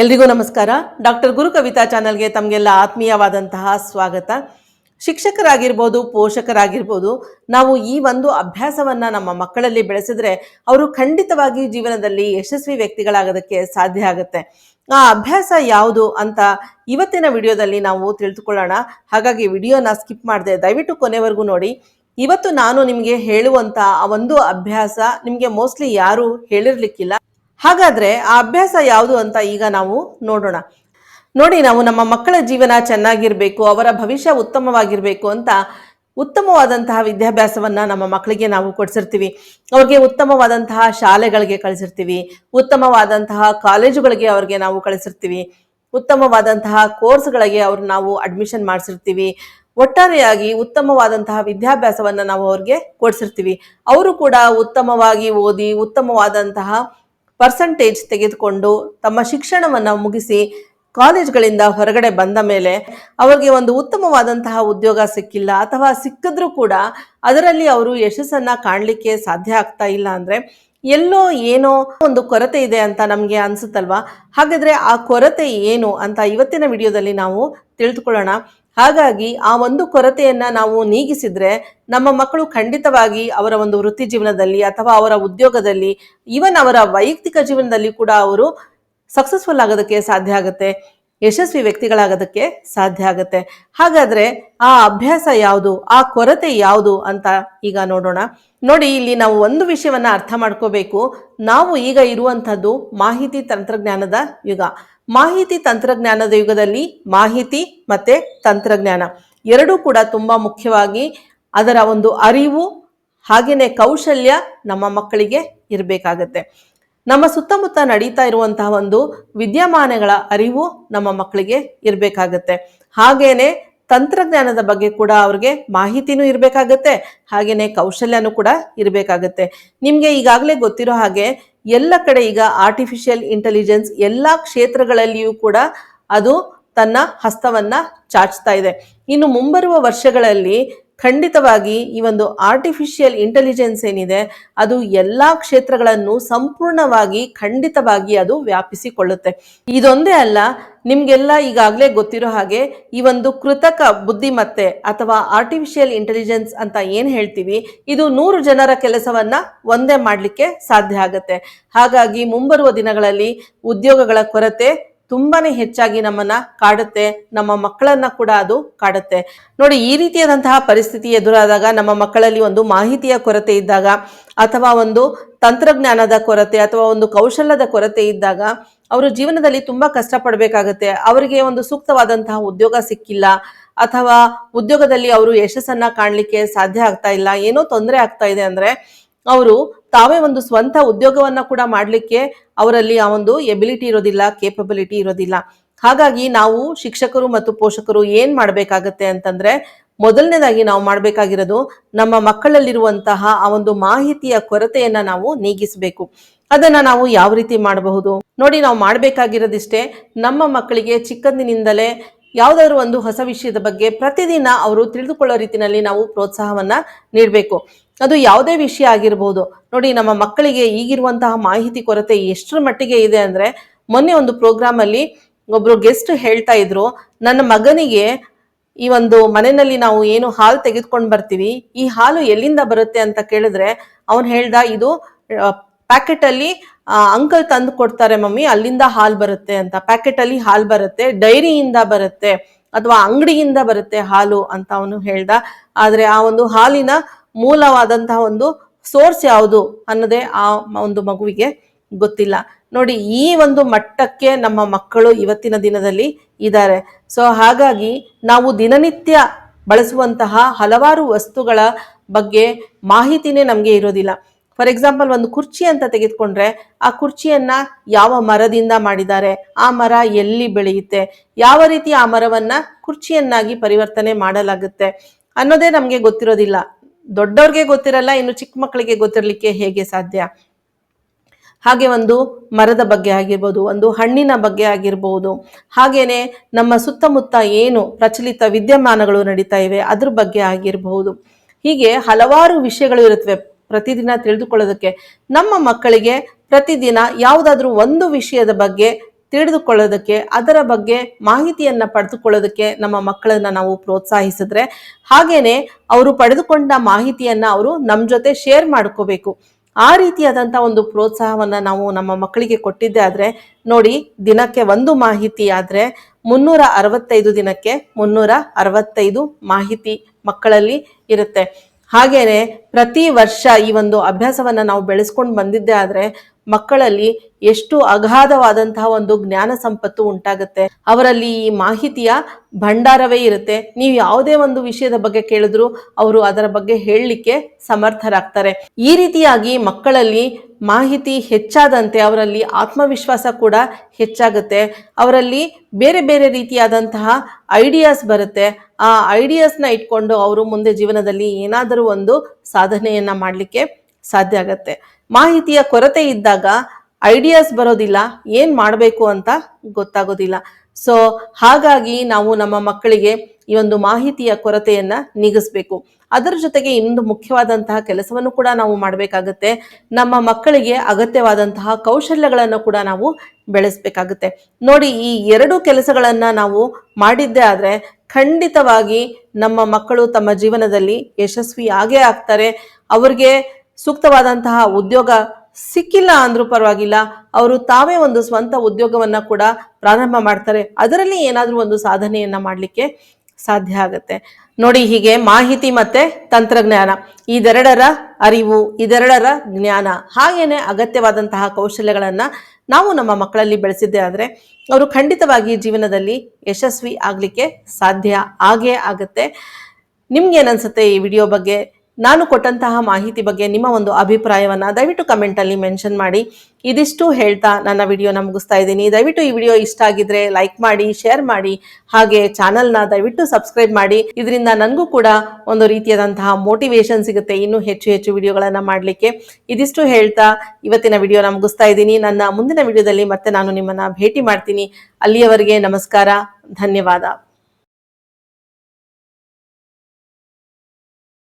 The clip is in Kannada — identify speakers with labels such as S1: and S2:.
S1: ಎಲ್ರಿಗೂ ನಮಸ್ಕಾರ. ಡಾಕ್ಟರ್ ಗುರು ಕವಿತಾ ಚಾನಲ್ಗೆ ತಮಗೆಲ್ಲ ಆತ್ಮೀಯವಾದಂತಹ ಸ್ವಾಗತ. ಶಿಕ್ಷಕರಾಗಿರ್ಬೋದು, ಪೋಷಕರಾಗಿರ್ಬೋದು, ನಾವು ಈ ಒಂದು ಅಭ್ಯಾಸವನ್ನು ನಮ್ಮ ಮಕ್ಕಳಲ್ಲಿ ಬೆಳೆಸಿದ್ರೆ ಅವರು ಖಂಡಿತವಾಗಿ ಜೀವನದಲ್ಲಿ ಯಶಸ್ವಿ ವ್ಯಕ್ತಿಗಳಾಗೋದಕ್ಕೆ ಸಾಧ್ಯ ಆಗುತ್ತೆ. ಆ ಅಭ್ಯಾಸ ಯಾವುದು ಅಂತ ಇವತ್ತಿನ ವಿಡಿಯೋದಲ್ಲಿ ನಾವು ತಿಳಿದುಕೊಳ್ಳೋಣ. ಹಾಗಾಗಿ ವಿಡಿಯೋನ ಸ್ಕಿಪ್ ಮಾಡಿದೆ ದಯವಿಟ್ಟು ಕೊನೆವರೆಗೂ ನೋಡಿ. ಇವತ್ತು ನಾನು ನಿಮಗೆ ಹೇಳುವಂತ ಆ ಒಂದು ಅಭ್ಯಾಸ ನಿಮಗೆ ಮೋಸ್ಟ್ಲಿ ಯಾರು ಹೇಳಿರ್ಲಿಕ್ಕಿಲ್ಲ. ಹಾಗಾದ್ರೆ ಆ ಅಭ್ಯಾಸ ಯಾವುದು ಅಂತ ಈಗ ನಾವು ನೋಡೋಣ. ನೋಡಿ, ನಾವು ನಮ್ಮ ಮಕ್ಕಳ ಜೀವನ ಚೆನ್ನಾಗಿರ್ಬೇಕು, ಅವರ ಭವಿಷ್ಯ ಉತ್ತಮವಾಗಿರ್ಬೇಕು ಅಂತ ಉತ್ತಮವಾದಂತಹ ವಿದ್ಯಾಭ್ಯಾಸವನ್ನ ನಮ್ಮ ಮಕ್ಕಳಿಗೆ ನಾವು ಕೊಡಿಸಿರ್ತೀವಿ. ಅವ್ರಿಗೆ ಉತ್ತಮವಾದಂತಹ ಶಾಲೆಗಳಿಗೆ ಕಳಿಸಿರ್ತೀವಿ, ಉತ್ತಮವಾದಂತಹ ಕಾಲೇಜುಗಳಿಗೆ ಅವ್ರಿಗೆ ನಾವು ಕಳಿಸಿರ್ತೀವಿ, ಉತ್ತಮವಾದಂತಹ ಕೋರ್ಸ್ಗಳಿಗೆ ಅವ್ರು ನಾವು ಅಡ್ಮಿಷನ್ ಮಾಡಿಸಿರ್ತೀವಿ ಒಟ್ಟಾರೆಯಾಗಿ ಉತ್ತಮವಾದಂತಹ ವಿದ್ಯಾಭ್ಯಾಸವನ್ನ ನಾವು ಅವ್ರಿಗೆ ಕೊಡಿಸಿರ್ತೀವಿ. ಅವರು ಕೂಡ ಉತ್ತಮವಾಗಿ ಓದಿ, ಉತ್ತಮವಾದಂತಹ ಪರ್ಸಂಟೇಜ್ ತೆಗೆದುಕೊಂಡು ತಮ್ಮ ಶಿಕ್ಷಣವನ್ನ ಮುಗಿಸಿ ಕಾಲೇಜ್ಗಳಿಂದ ಹೊರಗಡೆ ಬಂದ ಮೇಲೆ ಅವರಿಗೆ ಒಂದು ಉತ್ತಮವಾದಂತಹ ಉದ್ಯೋಗ ಸಿಕ್ಕಿಲ್ಲ ಅಥವಾ ಸಿಕ್ಕಿದ್ರೂ ಕೂಡ ಅದರಲ್ಲಿ ಅವರು ಯಶಸ್ಸನ್ನ ಕಾಣಲಿಕ್ಕೆ ಸಾಧ್ಯ ಆಗ್ತಾ ಇಲ್ಲ ಅಂದ್ರೆ ಎಲ್ಲೋ ಏನೋ ಒಂದು ಕೊರತೆ ಇದೆ ಅಂತ ನಮಗೆ ಅನ್ಸುತ್ತಲ್ವಾ? ಹಾಗಾದ್ರೆ ಆ ಕೊರತೆ ಏನು ಅಂತ ಇವತ್ತಿನ ವಿಡಿಯೋದಲ್ಲಿ ನಾವು ತಿಳಿದುಕೊಳ್ಳೋಣ. ಹಾಗಾಗಿ ಆ ಒಂದು ಕೊರತೆಯನ್ನ ನಾವು ನೀಗಿಸಿದ್ರೆ ನಮ್ಮ ಮಕ್ಕಳು ಖಂಡಿತವಾಗಿ ಅವರ ಒಂದು ವೃತ್ತಿ ಜೀವನದಲ್ಲಿ ಅಥವಾ ಅವರ ಉದ್ಯೋಗದಲ್ಲಿ ಈವನ್ ಅವರ ವೈಯಕ್ತಿಕ ಜೀವನದಲ್ಲಿ ಕೂಡ ಅವರು ಸಕ್ಸಸ್ಫುಲ್ ಆಗೋದಕ್ಕೆ ಸಾಧ್ಯ ಆಗುತ್ತೆ, ಯಶಸ್ವಿ ವ್ಯಕ್ತಿಗಳಾಗೋದಕ್ಕೆ ಸಾಧ್ಯ ಆಗುತ್ತೆ. ಹಾಗಾದ್ರೆ ಆ ಅಭ್ಯಾಸ ಯಾವುದು, ಆ ಕೊರತೆ ಯಾವುದು ಅಂತ ಈಗ ನೋಡೋಣ. ನೋಡಿ, ಇಲ್ಲಿ ನಾವು ಒಂದು ವಿಷಯವನ್ನ ಅರ್ಥ ಮಾಡ್ಕೋಬೇಕು. ನಾವು ಈಗ ಇರುವಂಥದ್ದು ಮಾಹಿತಿ ತಂತ್ರಜ್ಞಾನದ ಯುಗ. ಮಾಹಿತಿ ತಂತ್ರಜ್ಞಾನದ ಯುಗದಲ್ಲಿ ಮಾಹಿತಿ ಮತ್ತೆ ತಂತ್ರಜ್ಞಾನ ಎರಡೂ ಕೂಡ ತುಂಬ ಮುಖ್ಯವಾಗಿ ಅದರ ಒಂದು ಅರಿವು ಹಾಗೆಯೇ ಕೌಶಲ್ಯ ನಮ್ಮ ಮಕ್ಕಳಿಗೆ ಇರಬೇಕಾಗತ್ತೆ. ನಮ್ಮ ಸುತ್ತಮುತ್ತ ನಡೀತಾ ಇರುವಂತಹ ಒಂದು ವಿದ್ಯಮಾನಗಳ ಅರಿವು ನಮ್ಮ ಮಕ್ಕಳಿಗೆ ಇರಬೇಕಾಗತ್ತೆ. ಹಾಗೇನೆ ತಂತ್ರಜ್ಞಾನದ ಬಗ್ಗೆ ಕೂಡ ಅವ್ರಿಗೆ ಮಾಹಿತಿನೂ ಇರಬೇಕಾಗತ್ತೆ ಹಾಗೆಯೇ ಕೌಶಲ್ಯನೂ ಕೂಡ ಇರಬೇಕಾಗತ್ತೆ. ನಿಮಗೆ ಈಗಾಗಲೇ ಗೊತ್ತಿರೋ ಹಾಗೆ ಎಲ್ಲ ಕಡೆ ಈಗ ಆರ್ಟಿಫಿಷಿಯಲ್ ಇಂಟೆಲಿಜೆನ್ಸ್ ಎಲ್ಲ ಕ್ಷೇತ್ರಗಳಲ್ಲಿಯೂ ಕೂಡ ಅದು ತನ್ನ ಹಸ್ತವನ್ನ ಚಾಚ್ತಾ ಇದೆ. ಇನ್ನು ಮುಂಬರುವ ವರ್ಷಗಳಲ್ಲಿ ಖಂಡಿತವಾಗಿ ಈ ಒಂದು ಆರ್ಟಿಫಿಷಿಯಲ್ ಇಂಟೆಲಿಜೆನ್ಸ್ ಏನಿದೆ, ಅದು ಎಲ್ಲಾ ಕ್ಷೇತ್ರಗಳನ್ನು ಸಂಪೂರ್ಣವಾಗಿ, ಖಂಡಿತವಾಗಿ ಅದು ವ್ಯಾಪಿಸಿಕೊಳ್ಳುತ್ತೆ. ಇದೊಂದೇ ಅಲ್ಲ, ನಿಮಗೆಲ್ಲ ಈಗಾಗಲೇ ಗೊತ್ತಿರೋ ಹಾಗೆ ಈ ಒಂದು ಕೃತಕ ಬುದ್ಧಿಮತ್ತೆ ಅಥವಾ ಆರ್ಟಿಫಿಷಿಯಲ್ ಇಂಟೆಲಿಜೆನ್ಸ್ ಅಂತ ಏನು ಹೇಳ್ತೀವಿ, ಇದು ನೂರು ಜನರ ಕೆಲಸವನ್ನು ಒಂದೇ ಮಾಡಲಿಕ್ಕೆ ಸಾಧ್ಯ ಆಗುತ್ತೆ. ಹಾಗಾಗಿ ಮುಂಬರುವ ದಿನಗಳಲ್ಲಿ ಉದ್ಯೋಗಗಳ ಕೊರತೆ ತುಂಬಾನೇ ಹೆಚ್ಚಾಗಿ ನಮ್ಮನ್ನ ಕಾಡುತ್ತೆ. ನಮ್ಮ ಮಕ್ಕಳನ್ನ ಕೂಡ ಅದು ಕಾಡುತ್ತೆ. ನೋಡಿ, ಈ ರೀತಿಯಾದಂತಹ ಪರಿಸ್ಥಿತಿ ಎದುರಾದಾಗ, ನಮ್ಮ ಮಕ್ಕಳಲ್ಲಿ ಒಂದು ಮಾಹಿತಿಯ ಕೊರತೆ ಇದ್ದಾಗ, ಅಥವಾ ಒಂದು ತಂತ್ರಜ್ಞಾನದ ಕೊರತೆ, ಅಥವಾ ಒಂದು ಕೌಶಲ್ಯದ ಕೊರತೆ ಇದ್ದಾಗ, ಅವರು ಜೀವನದಲ್ಲಿ ತುಂಬಾ ಕಷ್ಟಪಡಬೇಕಾಗುತ್ತೆ. ಅವರಿಗೆ ಒಂದು ಸೂಕ್ತವಾದಂತಹ ಉದ್ಯೋಗ ಸಿಕ್ಕಿಲ್ಲ, ಅಥವಾ ಉದ್ಯೋಗದಲ್ಲಿ ಅವರು ಯಶಸ್ಸನ್ನ ಕಾಣಲಿಕ್ಕೆ ಸಾಧ್ಯ ಆಗ್ತಾ ಇಲ್ಲ, ಏನೋ ತೊಂದರೆ ಆಗ್ತಾ ಇದೆ ಅಂದ್ರೆ, ಅವರು ತಾವೇ ಒಂದು ಸ್ವಂತ ಉದ್ಯೋಗವನ್ನ ಕೂಡ ಮಾಡಲಿಕ್ಕೆ ಅವರಲ್ಲಿ ಆ ಒಂದು ಎಬಿಲಿಟಿ ಇರೋದಿಲ್ಲ ಕೇಪಬಿಲಿಟಿ ಇರೋದಿಲ್ಲ. ಹಾಗಾಗಿ ನಾವು ಶಿಕ್ಷಕರು ಮತ್ತು ಪೋಷಕರು ಏನ್ ಮಾಡಬೇಕಾಗತ್ತೆ ಅಂತಂದ್ರೆ ಮೊದಲನೇದಾಗಿ ನಾವು ಮಾಡಬೇಕಾಗಿರೋದು ನಮ್ಮ ಮಕ್ಕಳಲ್ಲಿರುವಂತಹ ಆ ಒಂದು ಮಾಹಿತಿಯ ಕೊರತೆಯನ್ನ ನಾವು ನೀಗಿಸಬೇಕು. ಅದನ್ನ ನಾವು ಯಾವ ರೀತಿ ಮಾಡಬಹುದು? ನೋಡಿ, ನಾವು ಮಾಡಬೇಕಾಗಿರೋದಿಷ್ಟೇ ನಮ್ಮ ಮಕ್ಕಳಿಗೆ ಚಿಕ್ಕಂದಿನಿಂದಲೇ ಯಾವುದಾದ್ರು ಒಂದು ಹೊಸ ವಿಷಯದ ಬಗ್ಗೆ ಪ್ರತಿದಿನ ಅವರು ತಿಳಿದುಕೊಳ್ಳೋ ರೀತಿಯಲ್ಲಿ ನಾವು ಪ್ರೋತ್ಸಾಹವನ್ನ ನೀಡಬೇಕು. ಅದು ಯಾವುದೇ ವಿಷಯ ಆಗಿರ್ಬೋದು. ನೋಡಿ, ನಮ್ಮ ಮಕ್ಕಳಿಗೆ ಈಗಿರುವಂತಹ ಮಾಹಿತಿ ಕೊರತೆ ಎಷ್ಟರ ಮಟ್ಟಿಗೆ ಇದೆ ಅಂದ್ರೆ, ಮೊನ್ನೆ ಒಂದು ಪ್ರೋಗ್ರಾಮ್ ಅಲ್ಲಿ ಒಬ್ರು ಗೆಸ್ಟ್ ಹೇಳ್ತಾ ಇದ್ರು, ನನ್ನ ಮಗನಿಗೆ ಈ ಒಂದು ಮನೆಯಲ್ಲಿ ನಾವು ಏನು ಹಾಲು ತೆಗೆದುಕೊಂಡು ಬರ್ತೀವಿ, ಈ ಹಾಲು ಎಲ್ಲಿಂದ ಬರುತ್ತೆ ಅಂತ ಕೇಳಿದ್ರೆ, ಅವನು ಹೇಳ್ದ, ಇದು ಪ್ಯಾಕೆಟ್ ಅಲ್ಲಿ ಅಂಕಲ್ ತಂದು ಕೊಡ್ತಾರೆ ಮಮ್ಮಿ, ಅಲ್ಲಿಂದ ಹಾಲು ಬರುತ್ತೆ ಅಂತ. ಪ್ಯಾಕೆಟ್ ಅಲ್ಲಿ ಹಾಲು ಬರುತ್ತೆ, ಡೈರಿಯಿಂದ ಬರುತ್ತೆ, ಅಥವಾ ಅಂಗಡಿಯಿಂದ ಬರುತ್ತೆ ಹಾಲು ಅಂತ ಅವನು ಹೇಳ್ದ. ಆದ್ರೆ ಆ ಒಂದು ಹಾಲಿನ ಮೂಲವಾದಂತಹ ಒಂದು ಸೋರ್ಸ್ ಯಾವುದು ಅನ್ನೋದೇ ಆ ಒಂದು ಮಗುವಿಗೆ ಗೊತ್ತಿಲ್ಲ. ನೋಡಿ, ಈ ಒಂದು ಮಟ್ಟಕ್ಕೆ ನಮ್ಮ ಮಕ್ಕಳು ಇವತ್ತಿನ ದಿನದಲ್ಲಿ ಇದ್ದಾರೆ. ಸೊ, ಹಾಗಾಗಿ ನಾವು ದಿನನಿತ್ಯ ಬಳಸುವಂತಹ ಹಲವಾರು ವಸ್ತುಗಳ ಬಗ್ಗೆ ಮಾಹಿತಿನೇ ನಮಗೆ ಇರೋದಿಲ್ಲ. ಫಾರ್ ಎಕ್ಸಾಂಪಲ್ ಒಂದು ಕುರ್ಚಿ ಅಂತ ತೆಗೆದುಕೊಂಡ್ರೆ ಆ ಕುರ್ಚಿಯನ್ನ ಯಾವ ಮರದಿಂದ ಮಾಡಿದ್ದಾರೆ? ಆ ಮರ ಎಲ್ಲಿ ಬೆಳೆಯುತ್ತೆ? ಯಾವ ರೀತಿ ಆ ಮರವನ್ನ ಕುರ್ಚಿಯನ್ನಾಗಿ ಪರಿವರ್ತನೆ ಮಾಡಲಾಗುತ್ತೆ? ಅನ್ನೋದೇ ನಮಗೆ ಗೊತ್ತಿರೋದಿಲ್ಲ. ದೊಡ್ಡವ್ರಿಗೆ ಗೊತ್ತಿರಲ್ಲ, ಇನ್ನು ಚಿಕ್ಕ ಮಕ್ಕಳಿಗೆ ಗೊತ್ತಿರಲಿಕ್ಕೆ ಹೇಗೆ ಸಾಧ್ಯ? ಹಾಗೆ ಒಂದು ಮರದ ಬಗ್ಗೆ ಆಗಿರ್ಬೋದು, ಒಂದು ಹಣ್ಣಿನ ಬಗ್ಗೆ ಆಗಿರ್ಬೋದು. ಹಾಗೇನೆ ನಮ್ಮ ಸುತ್ತಮುತ್ತ ಏನು ಪ್ರಚಲಿತ ವಿದ್ಯಮಾನಗಳು ನಡೀತಾ ಇವೆ, ಅದ್ರ ಬಗ್ಗೆ ಆಗಿರಬಹುದು ಹೀಗೆ ಹಲವಾರು ವಿಷಯಗಳು ಇರುತ್ತವೆ ಪ್ರತಿದಿನ ತಿಳಿದುಕೊಳ್ಳೋದಕ್ಕೆ ನಮ್ಮ ಮಕ್ಕಳಿಗೆ ಪ್ರತಿದಿನ ಯಾವುದಾದ್ರೂ ಒಂದು ವಿಷಯದ ಬಗ್ಗೆ ತಿಳಿದುಕೊಳ್ಳೋದಕ್ಕೆ, ಅದರ ಬಗ್ಗೆ ಮಾಹಿತಿಯನ್ನು ಪಡೆದುಕೊಳ್ಳೋದಕ್ಕೆ ನಮ್ಮ ಮಕ್ಕಳನ್ನು ನಾವು ಪ್ರೋತ್ಸಾಹಿಸಿದ್ರೆ ಹಾಗೇನೆ ಅವರು ಪಡೆದುಕೊಂಡ ಮಾಹಿತಿಯನ್ನು ಅವರು ನಮ್ಮ ಜೊತೆ ಶೇರ್ ಮಾಡ್ಕೋಬೇಕು. ಆ ರೀತಿಯಾದಂಥ ಒಂದು ಪ್ರೋತ್ಸಾಹವನ್ನು ನಾವು ನಮ್ಮ ಮಕ್ಕಳಿಗೆ ಕೊಟ್ಟಿದ್ದೆ ಆದರೆ ನೋಡಿ ದಿನಕ್ಕೆ ಒಂದು ಮಾಹಿತಿ ಆದರೆ ಮುನ್ನೂರ ಅರವತ್ತೈದು ದಿನಕ್ಕೆ ಮುನ್ನೂರ ಅರವತ್ತೈದು ಮಾಹಿತಿ ಮಕ್ಕಳಲ್ಲಿ ಇರುತ್ತೆ. ಹಾಗೇನೆ ಪ್ರತಿ ವರ್ಷ ಈ ಒಂದು ಅಭ್ಯಾಸವನ್ನ ನಾವು ಬೆಳೆಸ್ಕೊಂಡು ಬಂದಿದ್ದೆ ಆದ್ರೆ ಮಕ್ಕಳಲ್ಲಿ ಎಷ್ಟು ಅಗಾಧವಾದಂತಹ ಒಂದು ಜ್ಞಾನ ಸಂಪತ್ತು ಉಂಟಾಗುತ್ತೆ. ಅವರಲ್ಲಿ ಈ ಮಾಹಿತಿಯ ಭಂಡಾರವೇ ಇರುತ್ತೆ. ನೀವು ಯಾವುದೇ ಒಂದು ವಿಷಯದ ಬಗ್ಗೆ ಕೇಳಿದ್ರು ಅವರು ಅದರ ಬಗ್ಗೆ ಹೇಳಲಿಕ್ಕೆ ಸಮರ್ಥರಾಗ್ತಾರೆ. ಈ ರೀತಿಯಾಗಿ ಮಕ್ಕಳಲ್ಲಿ ಮಾಹಿತಿ ಹೆಚ್ಚಾದಂತೆ ಅವರಲ್ಲಿ ಆತ್ಮವಿಶ್ವಾಸ ಕೂಡ ಹೆಚ್ಚಾಗುತ್ತೆ. ಅವರಲ್ಲಿ ಬೇರೆ ಬೇರೆ ರೀತಿಯಾದಂತಹ ಐಡಿಯಾಸ್ ಬರುತ್ತೆ. ಆ ಐಡಿಯಾಸ್ನ ಇಟ್ಕೊಂಡು ಅವರು ಮುಂದೆ ಜೀವನದಲ್ಲಿ ಏನಾದರೂ ಒಂದು ಸಾಧನೆಯನ್ನು ಮಾಡಲಿಕ್ಕೆ ಸಾಧ್ಯ ಆಗತ್ತೆ. ಮಾಹಿತಿಯ ಕೊರತೆ ಇದ್ದಾಗ ಐಡಿಯಾಸ್ ಬರೋದಿಲ್ಲ, ಏನ್ ಮಾಡಬೇಕು ಅಂತ ಗೊತ್ತಾಗೋದಿಲ್ಲ. ಸೊ ಹಾಗಾಗಿ ನಾವು ನಮ್ಮ ಮಕ್ಕಳಿಗೆ ಈ ಒಂದು ಮಾಹಿತಿಯ ಕೊರತೆಯನ್ನ ನೀಗಿಸ್ಬೇಕು. ಅದರ ಜೊತೆಗೆ ಇನ್ನೊಂದು ಮುಖ್ಯವಾದಂತಹ ಕೆಲಸವನ್ನು ಕೂಡ ನಾವು ಮಾಡಬೇಕಾಗುತ್ತೆ. ನಮ್ಮ ಮಕ್ಕಳಿಗೆ ಅಗತ್ಯವಾದಂತಹ ಕೌಶಲ್ಯಗಳನ್ನು ಕೂಡ ನಾವು ಬೆಳೆಸಬೇಕಾಗುತ್ತೆ. ನೋಡಿ, ಈ ಎರಡು ಕೆಲಸಗಳನ್ನ ನಾವು ಮಾಡಿದ್ದೇ ಆದ್ರೆ ಖಂಡಿತವಾಗಿ ನಮ್ಮ ಮಕ್ಕಳು ತಮ್ಮ ಜೀವನದಲ್ಲಿ ಯಶಸ್ವಿ ಆಗೇ ಆಗ್ತಾರೆ. ಅವ್ರಿಗೆ ಸೂಕ್ತವಾದಂತಹ ಉದ್ಯೋಗ ಸಿಕ್ಕಿಲ್ಲ ಅಂದ್ರೂ ಪರವಾಗಿಲ್ಲ, ಅವರು ತಾವೇ ಒಂದು ಸ್ವಂತ ಉದ್ಯೋಗವನ್ನ ಕೂಡ ಪ್ರಾರಂಭ ಮಾಡ್ತಾರೆ. ಅದರಲ್ಲಿ ಏನಾದರೂ ಒಂದು ಸಾಧನೆಯನ್ನ ಮಾಡಲಿಕ್ಕೆ ಸಾಧ್ಯ ಆಗುತ್ತೆ. ನೋಡಿ ಹೀಗೆ ಮಾಹಿತಿ ಮತ್ತೆ ತಂತ್ರಜ್ಞಾನ, ಇದೆರಡರ ಅರಿವು, ಇದೆರಡರ ಜ್ಞಾನ, ಹಾಗೇನೆ ಅಗತ್ಯವಾದಂತಹ ಕೌಶಲ್ಯಗಳನ್ನ ನಾವು ನಮ್ಮ ಮಕ್ಕಳಲ್ಲಿ ಬೆಳೆಸಿದ್ದೆ ಆದರೆ ಅವರು ಖಂಡಿತವಾಗಿ ಜೀವನದಲ್ಲಿ ಯಶಸ್ವಿ ಆಗಲಿಕ್ಕೆ ಸಾಧ್ಯ ಆಗೇ ಆಗುತ್ತೆ. ನಿಮ್ಗೆ ಏನನ್ಸುತ್ತೆ ಈ ವಿಡಿಯೋ ಬಗ್ಗೆ? ನಾನು ಕೊಟ್ಟಂತಹ ಮಾಹಿತಿ ಬಗ್ಗೆ ನಿಮ್ಮ ಒಂದು ಅಭಿಪ್ರಾಯವನ್ನು ದಯವಿಟ್ಟು ಕಮೆಂಟಲ್ಲಿ ಮೆನ್ಷನ್ ಮಾಡಿ. ಇದಿಷ್ಟು ಹೇಳ್ತಾ ನನ್ನ ವಿಡಿಯೋನ ಮುಗಿಸ್ತಾ ಇದ್ದೀನಿ. ದಯವಿಟ್ಟು ಈ ವಿಡಿಯೋ ಇಷ್ಟ ಆಗಿದ್ರೆ ಲೈಕ್ ಮಾಡಿ ಶೇರ್ ಮಾಡಿ, ಹಾಗೆ ಚಾನಲ್ನ ದಯವಿಟ್ಟು ಸಬ್ಸ್ಕ್ರೈಬ್ ಮಾಡಿ. ಇದರಿಂದ ನನಗೂ ಕೂಡ ಒಂದು ರೀತಿಯಾದಂತಹ ಮೋಟಿವೇಶನ್ ಸಿಗುತ್ತೆ ಇನ್ನೂ ಹೆಚ್ಚು ಹೆಚ್ಚು ವಿಡಿಯೋಗಳನ್ನು ಮಾಡಲಿಕ್ಕೆ. ಇದಿಷ್ಟು ಹೇಳ್ತಾ ಇವತ್ತಿನ ವಿಡಿಯೋನ ಮುಗಿಸ್ತಾ ಇದ್ದೀನಿ. ನನ್ನ ಮುಂದಿನ ವಿಡಿಯೋದಲ್ಲಿ ಮತ್ತೆ ನಾನು ನಿಮ್ಮನ್ನ ಭೇಟಿ ಮಾಡ್ತೀನಿ. ಅಲ್ಲಿಯವರೆಗೆ ನಮಸ್ಕಾರ. ಧನ್ಯವಾದ.